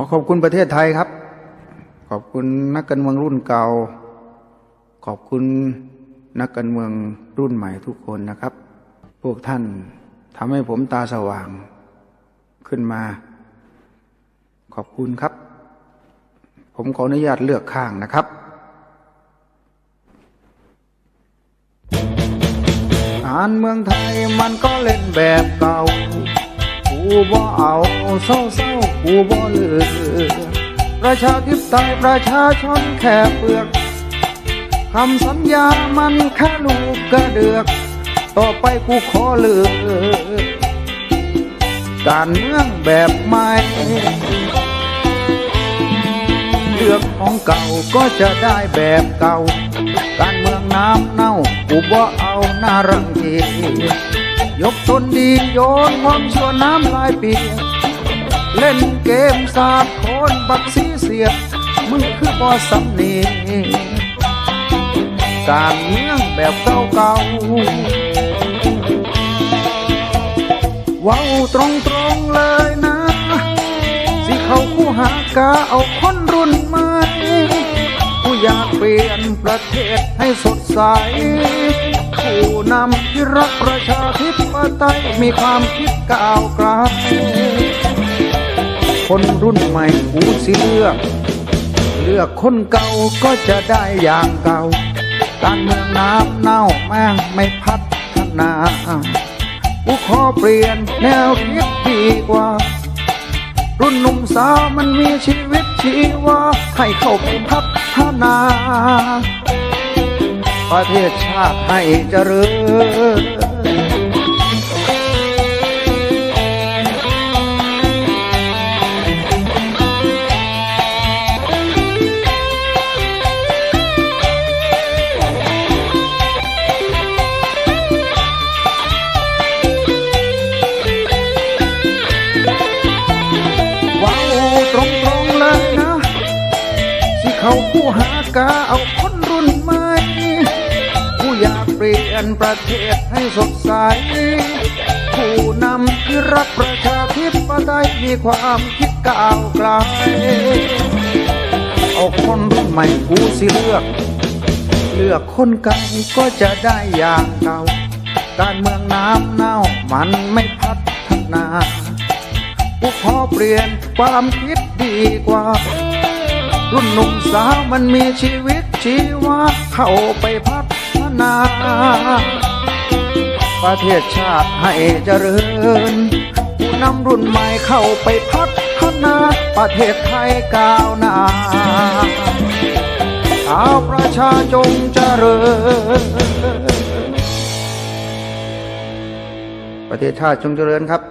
อขอบคุณประเทศไทยครับ ขอบคุณนักการเมืองรุ่นเก่า ขอบคุณนักการเมืองรุ่นใหม่ทุกคนนะครับ พวกท่านทำให้ผมตาสว่างขึ้นมา ขอบคุณครับ ผมขออนุญาตเลือกข้างนะครับการเมืองไทยมันก็เล่นแบบเก่ากูบ่เอาเศร้าเศร้า กูบ่เลือประชาธิปไตยประชาชนแค่เปลือกคำสัญญามันแค่ลูกกระเดือก ต่อไปกูขอเลือกการเมืองแบบใหม่เลือกของเก่าก็จะได้แบบเก่า การเมืองน้ำเน่ากูบ่เอาหน้ารังเกียจยกตนดีโยนความชั่วน้ำลายปีก เล่นเกมสาดโคนบักสีเสียบมึงคือบ่สำเนียงการเมืองแบบเก่าๆเว้าตรงๆเลยนะ สิเขาคู่หากาเอาคนรุ่นใหม่ผู้อยากเปลี่ยนประเทศให้สดใสผู้นำที่รักประชาธิปไตยมีความคิดก้าวไกล คนรุ่นใหม่กูสิเลือก เลือกคนเก่าก็จะได้อย่างเก่า การเมืองน้ำเน่าแม่งไม่พัฒนากูขอเปลี่ยนแนวคิดดีกว่า รุ่นหนุ่มสาวมันมีชีวิตชีวาให้เข้าไปพัฒนา ประเทศชาติให้เจริญ เขาผู้หากาเอาคนรุ่นใหม่ผู้อยากเปลี่ยนประเทศให้สดใส ผู้นำที่รักประชาธิปไตยมีความคิดก้าวไกลเอาคนรุ่นใหม่กูสิเลือก เลือกคนเก่าก็จะได้อย่างเก่า การเมืองน้ำเน่ามันไม่พัฒนากูขอเปลี่ยนความคิดดีกว่า รุ่นหนุ่มสาวมันมีชีวิตชีวาเข้าไปพัฒนา ประเทศชาติให้เจริญ ผู้นำรุ่นใหม่เข้าไปพัฒนา ประเทศไทยก้าวหน้าชาวประชาจงเจริญ ประเทศชาติจงเจริญครับ